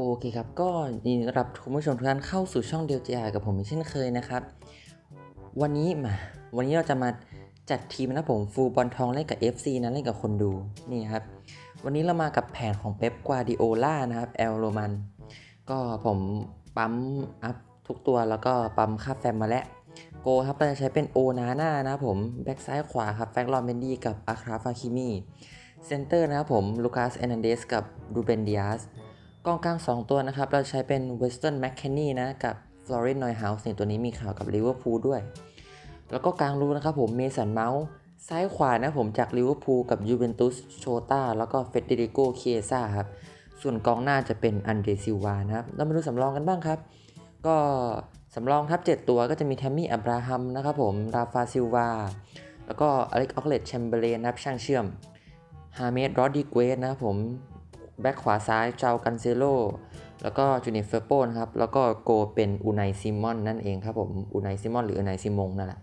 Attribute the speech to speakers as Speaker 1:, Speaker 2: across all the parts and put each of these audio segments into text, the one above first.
Speaker 1: โอเคครับ ก็ยินดีรับคุณผู้ชมทุกท่านเข้าสู่ช่องเดียวจกับผมเช่นเคยนะครับ วันนี้มา วันนี้เราจะมาจัดทีมนะผมฟูลบอลทองเล่นกับ FC นะเล่นกับคนดูนี่ครับ วันนี้เรามากับแผนของเป๊ปกวาดิโอล่านะครับแอลโรมัน ก็ผมปั๊มอัพทุกตัวแล้วก็ปั๊มค่าแฟมมาแล้วโกครับเราจะใช้เป็นโอนาน่านะผมแบ็กซ้ายขวาครับแฟกลอนเบนดี้กับอาคราฟาคิมีเซนเตอร์นะครับผมลูคัสเอนันเดสกับรูเบนดิอาส กองกลาง 2 ตัวนะครับ เราใช้เป็นเวสเทิร์นแมคเคนนี่นะ กับฟลอรินนอยเฮาส์เนี่ยตัวนี้มีข่าวกับลิเวอร์พูลด้วย แล้วก็กลางรูนะครับผมเมสันเมาส์ซ้ายขวานะผมจากลิเวอร์พูลกับยูเวนตุสโชตาแล้วก็เฟเดริโกเคียซ่าครับ ส่วนกองหน้าจะเป็นอันเดซิวานะครับเรามาดูสำรองกันบ้างครับ ก็สำรองทัพ7ตัวก็จะมีแทมมี่อับราฮัมนะครับผม ราฟาซิลวา แล้วก็อเล็กออกเลตแชมเบรเลนนะครับช่างเชื่อมฮาเมดรอดดิเกวสนะครับผม แบ็คขวาซ้ายเจ้ากันเซโลแล้วก็จูเนียเฟอร์โปนะครับ แล้วก็โกเป็นอูไนซิมอนนั่นเองครับผมอูไนซิมอนหรืออูไนซิมงนั่นแหละ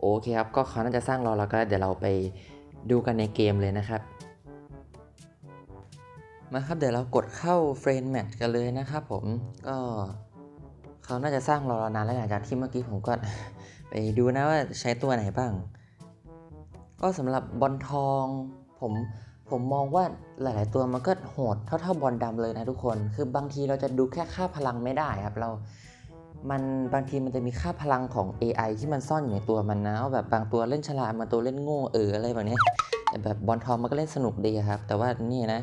Speaker 1: โอเคครับ ก็เขาน่าจะสร้างรอแล้วก็เดี๋ยวเราไปดูกันในเกมเลยนะครับ มาครับเดี๋ยวเรากดเข้าเฟรนแมทกันเลยนะครับผมก็เขาน่าจะสร้างรอเรานานแล้วหลังจากที่เมื่อกี้ผมก็ไปดูนะว่าใช้ตัวไหนบ้าง ก็สำหรับบอลทองผม ผมมองว่าหลาย ๆ ตัวมันก็โหดเท่า ๆ บอลดำเลยนะทุกคน คือบางทีเราจะดูแค่ค่าพลังไม่ได้ครับ เรา มันบางทีมันจะมีค่าพลังของ AI ที่มันซ่อนอยู่ในตัวมันนะว่าแบบบางตัวเล่นฉลาดบางตัวเล่นโง่เอออะไรแบบนี้แต่แบบบอลทองมันก็เล่นสนุกดีครับ แต่ว่านี่นะ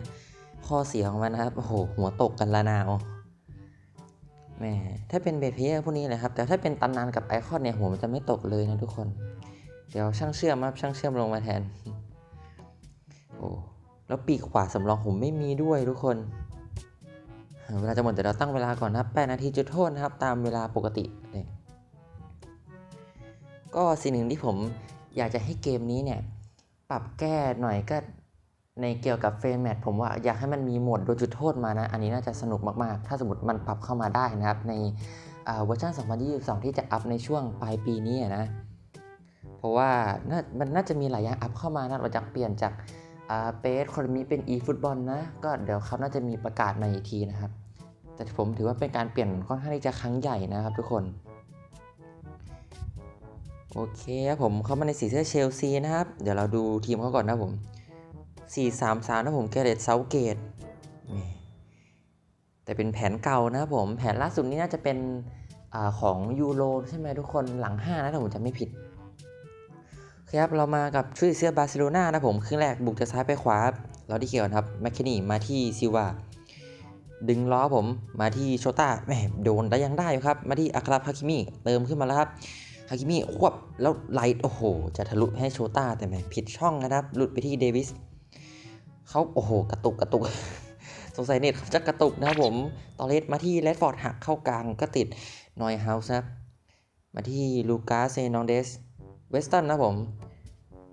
Speaker 1: ข้อเสียของมันนะครับ โอ้โห หัวตกกันละนาวแม่ถ้าเป็นเบสเพย์พวกนี้เลยครับ แต่ถ้าเป็นตำนานกับไอคอนเนี่ยหัวมันจะไม่ตกเลยนะทุกคน เดี๋ยวช่างเชื่อมครับช่างเชื่อมลงมาแทน โอ้ แล้วปีกขวาสำรองผมไม่มีด้วยทุกคน เวลาจะหมดเดี๋ยวเราตั้งเวลาก่อนนะครับ 8 นาทีจุดโทษนะครับ ตามเวลาปกติเลยก็สิ่งหนึ่งที่ผมอยากจะให้เกมนี้เนี่ย ปรับแก้หน่อยก็ในเกี่ยวกับเฟรมแมทผมว่าอยากให้มันมีโหมดโดนจุดโทษมานะ อันนี้น่าจะสนุกมากๆ ถ้าสมมติมันปรับเข้ามาได้นะครับ ในเวอร์ชัน2022 ที่จะอัพในช่วงปลายปีนี้นะ เพราะว่ามันน่าจะมีหลายอย่างอัพเข้ามานะเราจะเปลี่ยนจาก เปสคนมีเป็น e ฟุตบอลนะ ก็เดี๋ยวเขาน่าจะมีประกาศมาอีกทีนะครับ แต่ผมถือว่าเป็นการเปลี่ยนค่อนข้างที่จะครั้งใหญ่นะครับทุกคน โอเคครับผมเข้ามาในสีเสื้อเชลซีนะครับ เดี๋ยวเราดูทีมเขาก่อนนะผม 4-3-3 นะผมแกเรตเซาเกตแต่เป็นแผนเก่านะครับผม แผนล่าสุดนี้น่าจะเป็นอของยูโรใช่ไหมทุกคนหลัง 5 นะถ้าผมจำไม่ผิด ครับเรามากับชุดเสื้อบาร์เซโลนานะผมครึ่งแรกบุกจากซ้ายไปขวา เราที่เกี่ยวครับแมคคินีมาที่ซิวาดึงล้อผมมาที่โชต้าแหมโดนได้ยังได้ครับ มาที่อัคราพาคิมิเติมขึ้นมาแล้วครับฮากิมิควบแล้วไลท์โอ้โห จะทะลุให้โชต้าแต่แหมผิดช่องนะครับ หลุดไปที่เดวิสเขาโอ้โห กระตุกกระตุก สงสัยเน็ตจะกระตุกนะครับผม ตอเลสมาที่เลดฟอร์ดหักเข้ากลางก็ติดนอยเฮาส์ครับมาที่ลูกาเซนองเดส เวสตันนะผม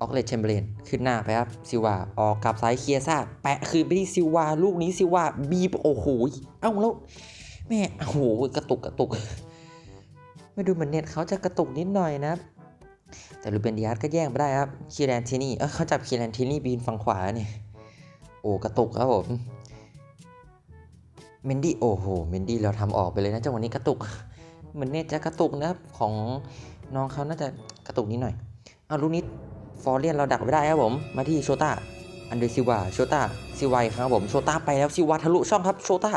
Speaker 1: ออกเลตแชมเบรนขึ้นหน้าไปครับซิวาออกกับซ้ายเคียซ่าแปะคืนไปที่ซิวาลูกนี้ซิวาบีบโอ้โหเอ้าแล้วแม่โอ้โหกระตุกกระตุก ไม่ดูเหมือนเน็ตเขาจะกระตุกนิดหน่อยนะแต่ลูเบนดิอาสก็แย่งไปได้ครับคีแรนทินี่เออเขาจับคีแรนทินี่บีนฝั่งขวาเนี่ยโอ้กระตุกครับผมเมนดี้โอ้โหเมนดี้เราทำออกไปเลยนะจังหวะนี้กระตุกเหมือนเน็ตจะกระตุกนะครับของน้องเขาน่าจะ กระตุกนิดหน่อยเอาลูกนี้ฟอร์เรียนเราดักไว้ได้ครับผม มาที่โชต้าอันเดซิวาโชต้าซิวายครับผมโชต้าไปแล้วซิวาทะลุช่องครับโชต้า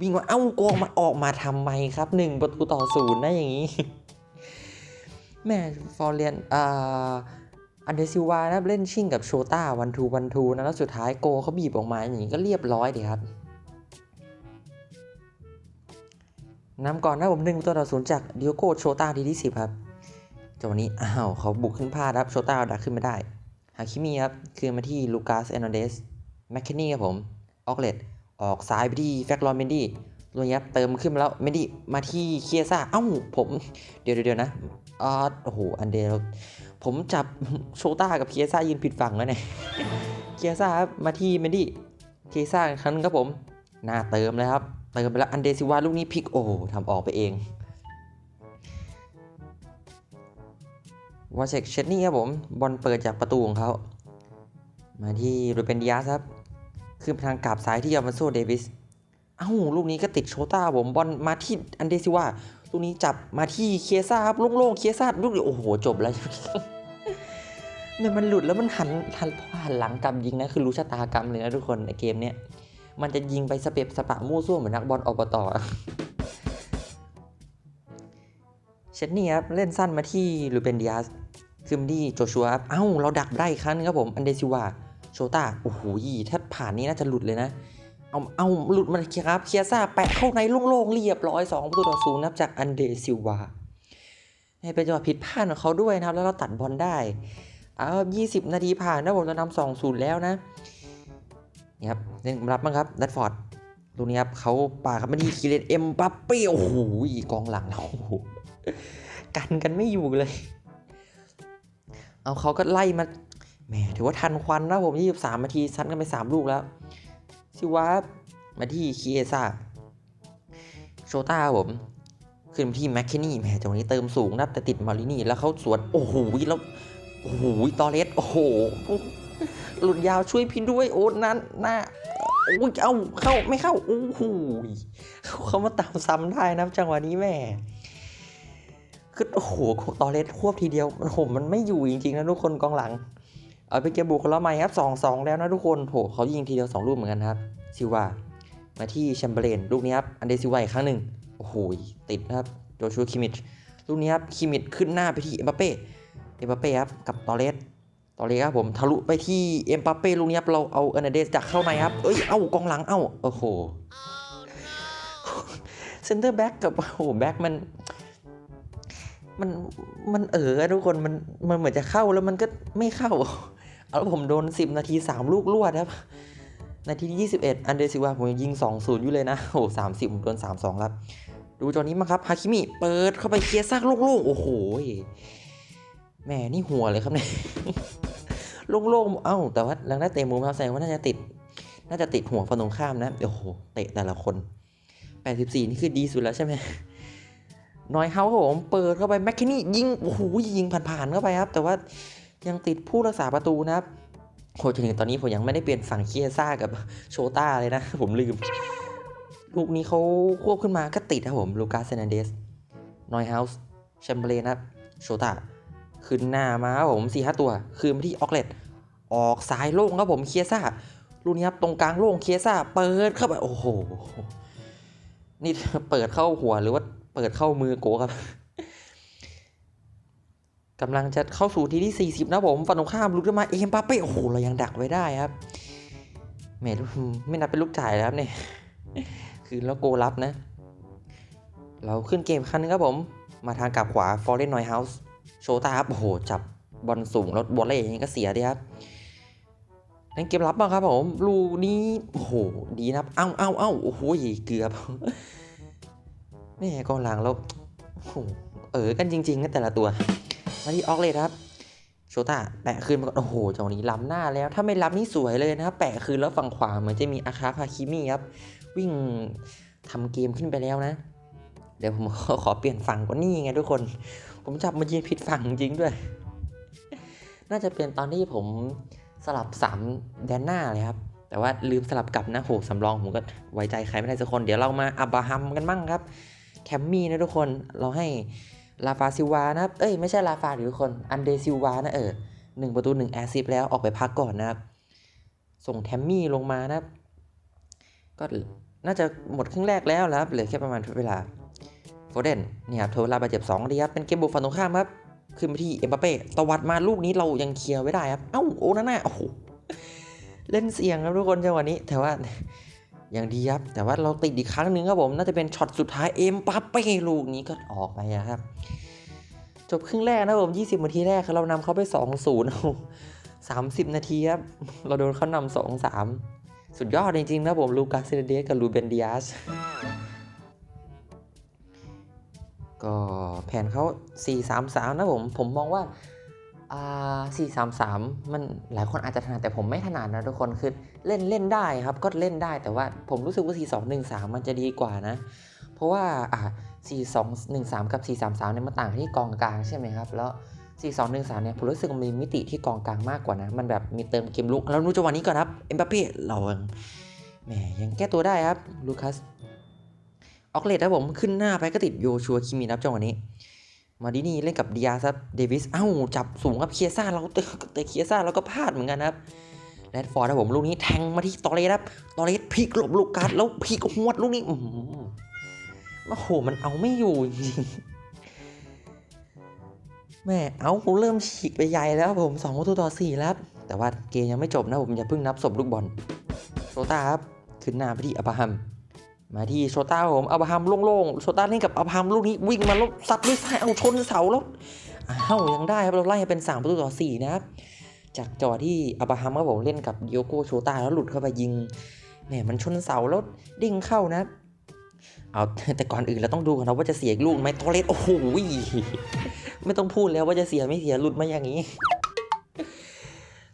Speaker 1: วิ่งมาเอ้าโกงมาออกมาทำไมครับหนึ่งประตูต่อศูนย์นะอย่างนี้แม่ฟอร์เรียนอ่าอันเดซิวานะเล่นชิ่งกับโชต้าวันทูวันทูนะแล้วสุดท้ายโกเขาบีบออกมาอย่างนี้ก็เรียบร้อยดีครับนำก่อนนะผมหนึ่งตัวต่อศูนย์จากดิโอโกโชต้าทีที่สิบครับ จังหวะนี้อ้าวเขาบุกขึ้นพลาดครับโชต้าดักขึ้นไม่ได้ฮาคิมีครับคืนมาที่ลูคัสเอโนเดสแมคเคนนี่ครับผมออกเลตออกซ้ายไปที่แฟกลอนเมนดี้ลุยยับเติมขึ้นมาแล้วเมนดี้มาที่เคียซ่าเอ้าผมเดี๋ยวเดี๋ยวนะอ๋อโอ้โหอันเดลผมจับโชต้ากับเคียซ่ายืนผิดฝั่งแล้วเนี่ยเคียซ่าครับมาที่เมนดี้เคียซ่าครั้งนึงครับผมหน้าเติมเลยครับเติมไปแล้วอันเดซิวาลูกนี้พลิกโอ้ทำออกไปเอง วาเชกเชตนี่ครับผมบอลเปิดจากประตูของเขามาที่รูเบนดิอาสครับขึ้นทางกราบซ้ายที่ยามาโซเดวิสเอ้าลูกนี้ก็ติดโชต้าผมบอลมาที่อันเดซิว่าลูกนี้จับมาที่เคียซ่าครับโล่งๆเคียซ่าลูกนี้โอ้โหจบแล้วเนี่ยมันหลุดแล้วมันหันหันพอหันหลังกลับยิงนะคือรู้ชะตากรรมเลยนะทุกคนในเกมเนี้ยมันจะยิงไปสเปบสปะมั่วซั่วเหมือนนักบอลอบตอะเชนนี่ครับเล่นสั้นมาที่ลูเบนดิอาส คืมที่โจชัวครับ เอ้า เราดักได้ครั้งนึงครับผม อันเดซิว่าโชต้า โอ้โหถ้าผ่านนี้น่าจะหลุดเลยนะ เอาเอาหลุดมาเคลียรับ เคียซ่า แปะเข้าในโล่งๆ เรียบร้อย2ประตูต่อศูนย์นับจากอันเดซิวาให้เป็นจังหวะผิดพลาดของเขาด้วยนะครับ แล้วเราตัดบอลได้ เอา20นาทีผ่านนะผมเรานำสองศูนย์แล้วนะนี่ครับเล่นรับบ้งครับดัตฟอร์ดตรงนี้ครับเขาป่าครับมาดีคีเลนเอ็มบัปเป้โอ้โหกองหลังเรากันกันไม่อยู่เลย เอาเขาก็ไล่มาแหมถือว่าทันควันนะผม 23นาทีซัดกันไป 3 ลูกแล้ว ซิวามาที่คีเอซ่าโชต้าผมขึ้นมาที่แมคเคนี่แหมจังหวะนี้เติมสูงนะแต่ติดมารินี่แล้วเขาสวนโอ้โหแล้วโอ้โหตอเลสโอ้โหหลุดยาวช่วยพี่ด้วยโอ้นั้นหน้าโอ้ยเอาเข้าไม่เข้าโอ้โหเขามาตามซ้ำได้นะจังหวะนี้แม่ คือโอ้โหตอเลสควบทีเดียวมันโหมันไม่อยู่จริงๆนะทุกคนกองหลัง เอาไปเก็บบุกคนละไม้ครับสองสองแล้วนะทุกคนโหเขายิงทีเดียวสองลูกเหมือนกันครับซิวามาที่แชมเบอร์เลนลูกนี้ครับอันเดซิวาอีกครั้งหนึ่งโอ้โหติดนะครับโจชัวคิมิชลูกนี้ครับคิมิชขึ้นหน้าไปที่เอ็มบัปเป้เอ็มบัปเป้ครับกับตอเลสตอเลสครับผมทะลุไปที่เอ็มบัปเป้ลูกนี้ครับเราเอาเอเนเดสจากเข้าในครับ เอ้ย เอ้ากองหลัง เอ้า โอ้โหเซนเตอร์แบ็กกับโอ้โหแบ็กมัน มันมันเออทุกคนมันมันเหมือนจะเข้าแล้วมันก็ไม่เข้า เอาผมโดน 10 นาที 3 ลูกรวดครับ นาทีที่21 อันเดซิวาผมยิง 2-0 อยู่เลยนะ โอ้สามสิบผมโดน 3-2ครับดูจอนี้มาครับฮาคิมิเปิดเข้าไปเคลียร์ซากล่งๆโอ้โหแหม่นี่หัวเลยครับเนี่ยโล่งๆเอ้า แต่ว่าแรงได้เตะมุมครับแสดงว่าน่าจะติด น่าจะติดหัวฝั่งตรงข้ามนะ โอ้โห เตะแต่ละคน 84 นี่คือดีสุดแล้วใช่ไหม น้อยเฮาครับผมเปิดเข้าไปแมคคินี่ยิง โอ้โหยิงผ่านๆเข้าไปครับ แต่ว่ายังติดผู้รักษาประตูนะครับโหจนถึงตอนนี้ผมยังไม่ได้เปลี่ยนฝั่งเคียซ่ากับโชต้าเลยนะ ผมลืม ลูกนี้เขาควบขึ้นมาก็ติดครับผมลูกาเซนเดสนอยเฮาส์แชมเบรนครับโชต้าขึ้นหน้ามาครับผมสี่ห้าตัว คืนมาที่ออกเลตออกซ้ายโล่งครับผมเคียซ่าลูกนี้ครับตรงกลางโล่งเคียซ่าเปิดเข้าไปโอ้โหนี่เปิดเข้าหัวหรือว่า เปิดเข้ามือโกครับกำลังจะเข้าสู่ทีที่ 40 นะผมฝั่งตรงข้ามลุกขึ้นมาเอ็มปาเป้โอ้โหเรายังดักไว้ได้ครับแหมไม่นับเป็นลูกจ่ายแล้วเนี่ยคือแล้วโกรับนะ เราขึ้นเกมครั้งนึงครับผม มาทางกลับขวาฟอร์เรนนอยเฮาส์โชตาครับโอ้โหจับบอลสูงแล้วบอลเล่อย่างนี้ก็เสียดีครับเล่นเกมรับบ้างครับผมลูกนี้โอ้โหดีนะครับเอ้าเอ้าเอ้าโอ้โหเกือบ แม่กองหลังเราโอ้โหเออกันจริงๆนะแต่ละตัว มาที่ออกเลยครับ โชต้าแปะคืนมาก่อนโอ้โหจังหวะนี้ล้ำหน้าแล้ว ถ้าไม่ล้ำนี่สวยเลยนะครับแปะคืนแล้วฝั่งขวาเหมือนจะมีอาคาพาคิมิครับ วิ่งทำเกมขึ้นไปแล้วนะ เดี๋ยวผมขอขอเปลี่ยนฝั่งกว่านี่ไงทุกคน ผมจับมายิงผิดฝั่งจริงด้วย น่าจะเป็นตอนที่ผมสลับสามแดนหน้าเลยครับแต่ว่าลืมสลับกลับนะโหสำรองผมก็ไว้ใจใครไม่ได้สักคน เดี๋ยวเรามาอับบราฮัมกันบ้างครับ แคมมี่นะทุกคนเราให้ลาฟาซิวานะครับเอ้ยไม่ใช่ลาฟาหรือทุกคนอันเดซิวานะเออหนึ่งประตูหนึ่งแอซิฟแล้วออกไปพักก่อนนะครับ ส่งแทมมี่ลงมานะครับก็น่าจะหมดครึ่งแรกแล้วนะครับเหลือแค่ประมาณเวลาโฟเดนเนี่ยครับโทเวลาบาดเจ็บ2ดีครับเป็นเกมบุกฝั่งตรงข้ามครับขึ้นไปที่เอ็มบัปเป้ตวัดมาลูกนี้เรายังเคลียร์ไว้ได้ครับ เอ้าโอ้นั่นน่ะโอ้โหเล่นเสียงครับทุกคนจังหวะนี้ แต่ว่า อย่างดีครับ แต่ว่าเราติดอีกครั้งหนึ่งครับผม น่าจะเป็นช็อตสุดท้ายเอ็มปัปเป้ลูกนี้ก็ออกไปอะครับ จบครึ่งแรกนะผม 20 นาทีแรกเรานำเขาไป 2-0 30 นาทีครับ เราโดนเขานำ2-3 สุดยอดจริงๆนะผมลูกาเซเดสกับลูเบนดิอาสก็แผนเขา4-3-3 นะผม ผมมองว่า อ่า4-3-3มันหลายคนอาจจะถนัดแต่ผมไม่ถนัดนะทุกคนคือเล่นเล่นได้ครับก็เล่นได้แต่ว่าผมรู้สึกว่า4-2-1-3มันจะดีกว่านะ เพราะว่าอ่า4-2-1-3กับ4-3-3เนี่ยมันต่างที่กองกลางใช่ไหมครับแล้ว4-2-1-3เนี่ยผมรู้สึกมีมิติที่กองกลางมากกว่านะ มันแบบมีเติมเกมลุกแล้วนู้จังหวะนี้ก่อนครับเอ็มบัปเป้เราแหมยังแก้ตัวได้ครับลูคัสออกเลตครับผมขึ้นหน้าไปก็ติดโยชัวคิมินับจังหวะนี้ มาดินี่เล่นกับดิอาซับเดวิสเอ้าจับสูงครับเคียซ่าเราเตะเตะเคียซ่าเราก็พลาดเหมือนกันครับแรดฟอร์ดครับผมลูกนี้แทงมาที่ตอเลสครับตอเลสพลิกหลบลูกการ์ดแล้วพลิกหวดลูกนี้อือหือโอ้โหมันเอาไม่อยู่จริงแม่เอาเริ่มฉีกไปใหญ่แล้วครับผมสองประตูต่อสี่แล้ว แต่ว่าเกมยังไม่จบนะผมอย่าเพิ่งนับศพลูกบอลโชต้าครับขึ้นหน้าไปที่อับราฮัม มาที่โชต้าผมอับราฮัมโล่งๆโชต้าเล่นกับอับราฮัมลูกนี้วิ่งมาแล้วซัดด้วยซ้ายเอาชนเสาแล้วอ้าวยังได้ครับเราไล่เป็น 3 ประตูต่อ 4 นะครับ จากจอที่อับราฮัมครับผมเล่นกับโอโกโชต้าแล้วหลุดเข้าไปยิงแหมมันชนเสาแล้วดิ้งเข้านะ เอาแต่ก่อนอื่นเราต้องดูก่อนนะว่าจะเสียอีกลูกไหมตอเลสโอ้โหไม่ต้องพูดแล้วว่าจะเสียไม่เสียหลุดมาอย่างนี้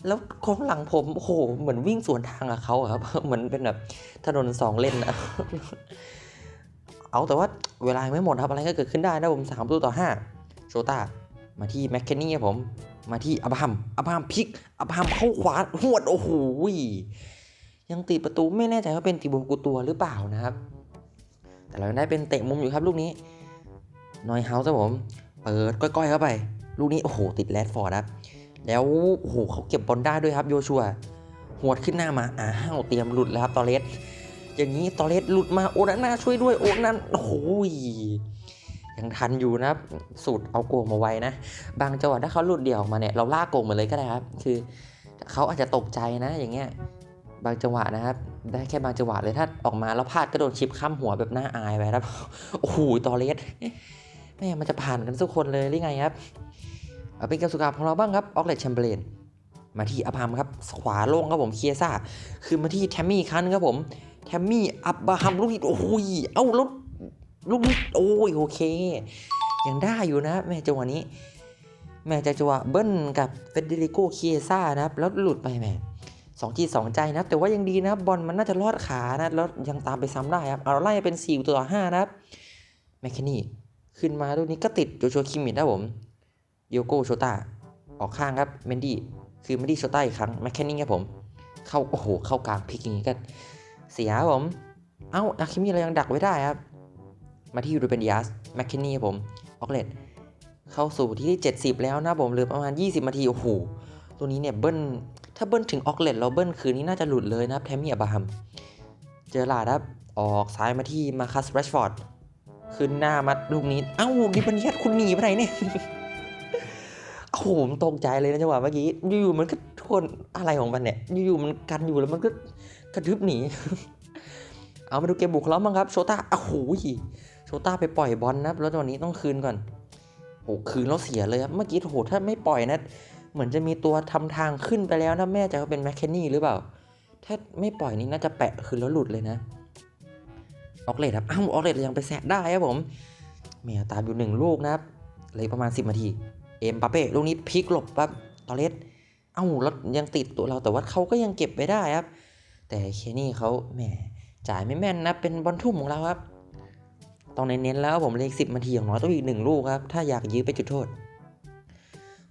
Speaker 1: แล้วของหลังผมโอ้โหเหมือนวิ่งสวนทางกับเขาครับ เหมือนเป็นแบบถนนสองเลนอะเอาแต่ว่าเวลาไม่หมดครับอะไรก็เกิดขึ้นได้นะผมสามประตูต่อห้าโชต้ามาที่แมคเคนนี่ครับผมมาที่อับราฮัมอับราฮัมพลิกอับราฮัมเข้าขวาหวดโอ้โหยังติดประตูไม่แน่ใจว่าเป็นติโบกูตัวหรือเปล่านะครับ แต่เราได้เป็นเตะมุมอยู่ครับลูกนี้นอยเฮาส์ครับผม เปิดก้อยๆเข้าไป ลูกนี้โอ้โหติดแรดฟอร์ดครับ แล้วโอ้โหเขาเก็บบอลได้ด้วยครับโยชัวหวดขึ้นหน้ามาอ้าวเตรียมหลุดแล้วครับตอเลสอย่างนี้ตอเลสหลุดมาโอนาน่าช่วยด้วยโอนันโอ้โหยังทันอยู่นะครับสูตรเอาโกงมาไว้นะ บางจังหวะถ้าเขาหลุดเดี่ยวออกมาเนี่ยเราลากโกงมาเลยก็ได้ครับ คือเขาอาจจะตกใจนะ อย่างเงี้ยบางจังหวะนะครับ ได้แค่บางจังหวะเลยถ้าออกมาแล้วพลาดก็โดนชิปข้ามหัวแบบน่าอายไปครับโอ้โหตอเลสแม่มันจะผ่านกันทุกคนเลยหรือไงครับ เอาเป็นเกมสุดท้ายของเราบ้างครับออกเลตแชมเบรนมาที่อับรามครับขวาโล่งครับผมเคียซ่าคือมาที่แทมมี่ครั้งนึงครับผมแทมมี่อับราฮัมลูกนี้โอ้ยเอ้าแล้วลูกนี้โอ้ยโอเคยังได้อยู่นะแม่จังหวะนี้ แม่จากจังหวะเบิ้ลกับเฟเดริโกเคียซ่านะครับแล้วหลุดไปแม่สองจีสองใจนะแต่ว่ายังดีนะบอลมันน่าจะลอดขานะแล้วยังตามไปซ้ำได้ครับเอาไล่เป็น4ตัวต่อ5นะครับแมคเคนนี่ขึ้นมาลูกนี้ก็ติดโจชัวคิมมิดนะผม โอโกโชตาออกข้างครับเมนดี้คือเมนดี้โชตาอีกครั้งแมคแคนนี่ครับผม เข้าโอ้โหเข้ากลางพลิกอย่างนี้ก็เสียผม เอ้าอาคิมิเรายังดักไว้ได้ครับ มาที่รูเบนดิอสแมคแคนนี่ครับผมออกเลตเข้าสู่ที่ 70 แล้วนะผมเหลือประมาณ 20นาทีโอ้โหตัวนี้เนี่ยเบิ้ลถ้าเบิ้ลถึงออกเลตเราเบิ้ลคืนนี้น่าจะหลุดเลยนะครับแทมมี่อับราฮัมเจอลาดครับออกซ้ายมาที่มาคัสแรชฟอร์ดขึ้นหน้ามาลูกนี้ เอ้าดิบันยัดคุณหนีไปไหนเนี่ย โอ้โหมตกใจเลยนะจังหวะเมื่อกี้ อยู่ๆมันก็ทวนอะไรของมันเนี่ย อยู่ๆมันกันอยู่แล้วมันก็กระทึบหนี เอามาดูเกมบุกของเราบ้งครับ โชต้าโอ้โหโชต้าไปปล่อยบอลนะแล้วตอนนี้ต้องคืนก่อนโอ้คืนแล้วเสียเลยครับเมื่อกี้โหถ้าไม่ปล่อยนะ เหมือนจะมีตัวทำทางขึ้นไปแล้วนะแม่จะเป็นแมคเคนนี่หรือเปล่า ถ้าไม่ปล่อยนี่น่าจะแปะคืนแล้วหลุดเลยนะออกเลทครับอ้าวออกเลทยังไปแซะได้ครับผมเมียตามอยู่หนึ่งลูกนะครับเลยประมาณ 10นาที เอ็มปาเป้ลูกนี้พลิกหลบปั๊บตอเลสเอ้าแล้วยังติดตัวเราแต่ว่าเขาก็ยังเก็บไว้ได้ครับ แต่เคนี่เขาแหมจ่ายไม่แม่นนะเป็นบอลทุ่มของเราครับต้องเน้นๆแล้วผมเลขสิบนาทีอย่างน้อยต้องอีกหนึ่งลูกครับ ถ้าอยากยื้อไปจุดโทษ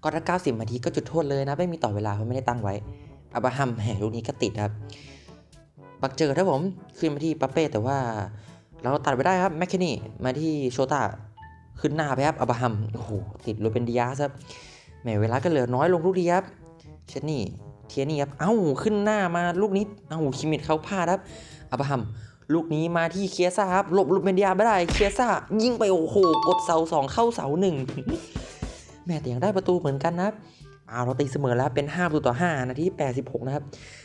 Speaker 1: ก็ถ้าเก้าสิบนาทีก็จุดโทษเลยนะ ไม่มีต่อเวลาเพราะไม่ได้ตั้งไว้อับราฮัมแหมลูกนี้ก็ติดครับ บักเจอถ้าผม ขึ้นมาที่ปาเป้แต่ว่า เราตัดไปได้ครับแมคเคนนี่มาที่โชตา ขึ้นหน้าไปครับอับราฮัมโอ้โหติดโรเบนดิอาสครับแหมเวลาก็เหลือน้อยลงทุกทีครับเชนนี่เทียนี่ครับเอ้าขึ้นหน้ามาลูกนี้เอ้าคิมิดเขาพลาดครับอับราฮัมลูกนี้มาที่เคียซ่าครับหลบโรเบนดิอาไม่ได้เคียซ่ายิงไปโอ้โหกดเสาสองเข้าเสาหนึ่งแม่แต่ยังได้ประตูเหมือนกันนะครับอ้าเราตีเสมอแล้วเป็น5ประตูต่อ5นาที่86 นะครับ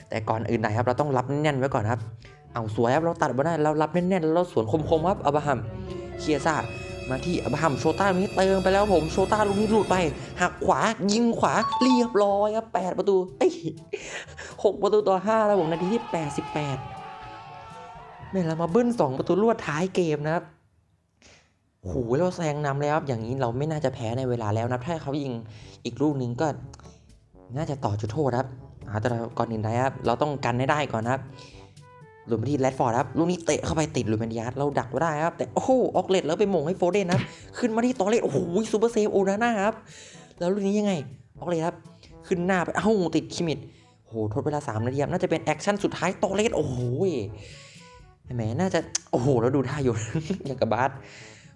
Speaker 1: แต่ก่อนอื่นใดครับเราต้องรับแน่นๆไว้ก่อนครับ เอาสวยครับเราตัดมาได้เรารับแน่นๆแล้วเราสวนคมๆครับอับราฮัมเคียซ่า มาที่อับราฮัมโชต้าลูกนี้เติมไปแล้วผมโชต้าลูกนี้หลุดไป หักขวายิงขวาเรียบร้อยครับแปดประตูเอ้ยหกประตูต่อห้าแล้วผมนาทีที่แปดสิบแปดแม่ยเรามาเบิ้ลสองประตูรวดท้ายเกมนะครับโอ้โหเราแซงนำแล้วครับอย่างนี้เราไม่น่าจะแพ้ในเวลาแล้วนะถ้าเขายิงอีกลูกนึงก็ น่าจะต่อจุดโทษครับแต่ก่อนอื่นใดครับ เราต้องกันให้ได้ก่อนนะครับ ลุดมาที่แรดฟอร์ดครับลูกนี้เตะเข้าไปติดลุดเมนดิอาร์เราดักไว้ได้ครับ แต่โอ้โหออกเลตแล้วไปมงให้โฟเดนครับ ขึ้นมาที่ตอเลตโอ้โหซูเปอร์เซฟโอนาน่าครับ แล้วลูกนี้ยังไง ออกเลตครับ ขึ้นหน้าไปเอ้าติดคิมิดโหทดเวลา3นาทีครับน่าจะเป็นแอคชั่นสุดท้ายโตเลสโอ้โหแหมน่าจะโอ้โหแล้วดูท่าอยู่อย่างกับบาส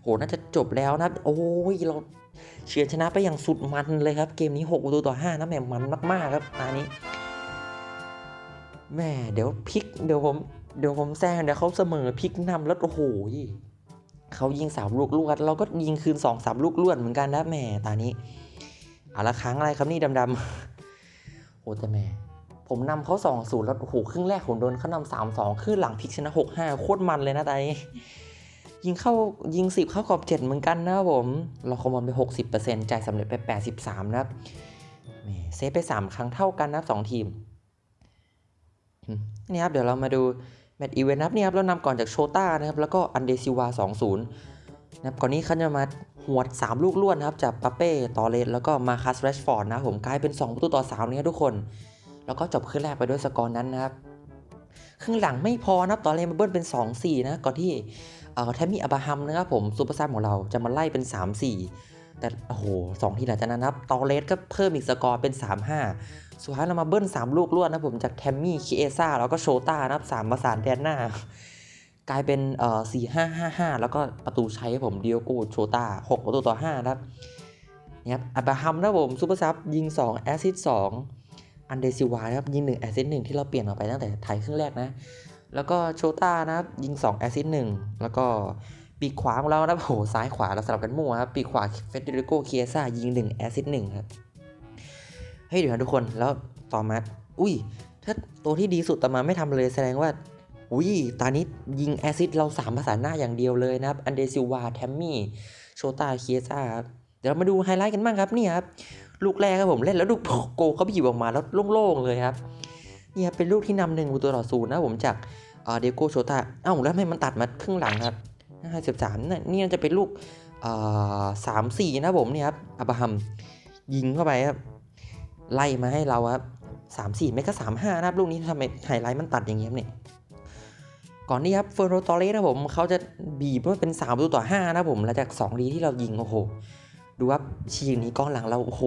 Speaker 1: โหน่าจะจบแล้วนะโอ้ยเราเฉือนชนะไปอย่างสุดมันเลยครับ เกมนี้6ประตูต่อ5นะแหมมันมากๆครับตานี้แม่เดี๋ยวพลิกเดี๋ยวผม เดี๋ยวผมแซงเดี๋ยวเขาเสมอพลิกนำแล้วโอ้โหเขายิงสามลูกลวด เราก็ยิงคืนสองสามลูกลวดเหมือนกันนะแหม่ตานี้เอาละครั้งอะไรครับนี่ดำๆโอ้แต่แหม่ผมนำเขาสองศูนย์แล้วโอ้โหครึ่งแรกผมโดนเขานำสามสองครึ่งหลังพลิกชนะหกห้าโคตรมันเลยนะตานี้ยิงเข้ายิงสิบเข้ากรอบเจ็ดเหมือนกันนะครับผม เราคอมบอลไปหกสิบเปอร์เซ็นต์จ่ายสำเร็จไปแปดสิบสามนะครับแหมเซฟไปสามครั้งเท่ากันนะสองทีมนี่ครับเดี๋ยวเรามาดู แมตช์อีเวนต์นับนี่ครับเรานำก่อนจากโชต้านะครับแล้วก็อันเดซิวา2-0นะครับก่อนนี้เขาจะมาหวด 3 ลูกล้วนนะครับจากปาเป้ตอเลสแล้วก็มาคัสแรชฟอร์ดนะผมกลายเป็น 2 ประตูต่อ3เนี่ยทุกคน แล้วก็จบครึ่งแรกไปด้วยสกอร์นั้นนะครับครึ่งหลังไม่พอนะครับตอเลสมาเบิ้ลเป็น 2-4 นะก่อนที่เอ่อแทมมี่อับราฮัมนะครับผมซูเปอร์ซับของเราจะมาไล่เป็น 3-4 แต่โอ้โหสองทีหลังจากนั้นนะครับตอเลสก็เพิ่มอีกสกอร์เป็น 3-5 สุดท้ายเรามาเบิ้ล3 ลูกรวดนะผมจากแทมมี่คิเอซ่าแล้วก็โชต้านะครับสามประสานแดนหน้า กลายเป็นเอ่อสี่ห้าห้าห้าแล้วก็ประตูใช้ผมเดียโกโชต้าหกประตูต่อห้านะครับนี่ครับอับราฮัมนะผมซูเปอร์ซับยิง2แอซิสต์2อันเดซิวานะครับยิง1แอซิสต์1ที่เราเปลี่ยนออกไปตั้งแต่ไทยครึ่งแรกนะ แล้วก็โชต้านะครับยิง2แอซิสต์1แล้วก็ปีกขวาของเรานะโหซ้ายขวาเราสลับกันมั่วครับปีกขวาเฟเดริโกเคียซ่ายิง1แอซิสต์1ครับ เฮ้ยเดี๋ยวนะทุกคนแล้วต่อมาอุ้ย ถ้าตัวที่ดีสุดต่อมาไม่ทำเลยแสดงว่าอุ้ยตอนนี้ยิงแอซิดเราสามภาษาหน้าอย่างเดียวเลยนะครับ อันเดซิวาแทมมี่ โชตาเคียซ่าครับเดี๋ยวมาดูไฮไลท์กันบ้างครับนี่ครับ ลูกแรกครับผมเล่นแล้วลูกโกเขาไปหยิบออกมาแล้วโล่งๆเลยครับนี่ครับเป็นลูกที่นำหนึ่งประตูต่อศูนย์นะผมจากเดโกโชตาเอ้าแล้วทำไมมันตัดมาครึ่งหลังครับห้าสิบสามนี่น่าจะเป็นลูกสามสี่นะผมเนี่ยครับอับราฮัมยิงเข้าไปครับ ไล่มาให้เราครับสามสี่ไม่ก็สามห้านะครับลูกนี้ทำไมไฮไลท์มันตัดอย่างเงี้ยเนี่ยก่อนนี้ครับเฟอร์โรตอเรสนะผมเขาจะบีบว่าเป็น3ประตูต่อ5นะผมหลังจาก2ดีที่เรายิงโอ้โหดูครับชีกนี้กองหลังเราโอ้โห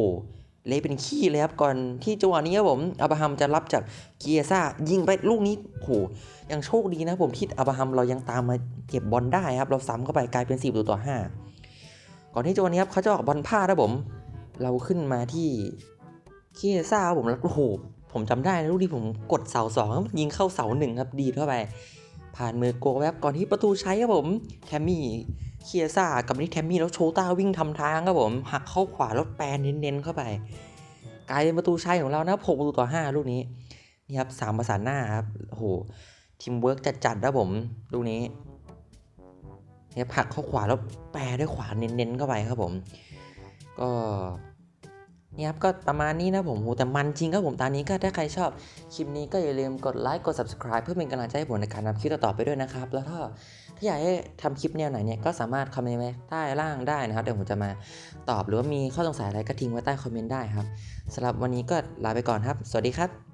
Speaker 1: เละเป็นขี้เลยครับก่อนที่จังหวะนี้ครับผมอับราฮัมจะรับจากเกียซ่ายิงไปลูกนี้โอ้โหยังโชคดีนะผมที่อับราฮัมเรายังตามมาเก็บบอลได้ครับเราซ้ำเข้าไปกลายเป็น4ประตูต่อ 5 ก่อนที่จังหวะนี้ครับเขาจะออกบอลพลาดนะผม เราขึ้นมาที่ เคียซ่าผมแล้วโอ้โหผมจำได้ลูกที่ผมกดเสาสองยิงเข้าเสาหนึ่งครับดีเข้าไป ผ่านมือโกแวบก่อนที่ประตูใช้ครับผมแทมมี่เคียซ่ากับนี่แทมมี่แล้วโชต้าวิ่งทำทางครับผม หักเข้าขวาแล้วแปรเน้นๆเข้าไป กลายเป็นประตูใช้ของเรานะหกประตูต่อห้าลูกนี้นี่ครับสามประสานหน้าครับโอ้โหทีมเวิร์กจัดๆนะผมลูกนี้เนี่ยหักเข้าขวาแล้วแปรด้วยขวาเน้นๆเข้าไปครับผม ก็ นี่ครับก็ประมาณนี้นะผมโหแต่มันจริงครับผมตอนนี้ก็ถ้าใครชอบคลิปนี้ก็อย่าลืมกดไลค์กด subscribe เพื่อเป็นกำลังใจให้ผมในการทำคลิปต่อๆไปด้วยนะครับ แล้วถ้าถ้าอยากให้ทำคลิปแนวไหนเนี่ยก็สามารถคอมเมนต์ไว้ใต้ล่างได้นะครับ เดี๋ยวผมจะมาตอบหรือว่ามีข้อสงสัยอะไรก็ทิ้งไว้ใต้คอมเมนต์ได้ครับสำหรับวันนี้ก็ลาไปก่อนครับ สวัสดีครับ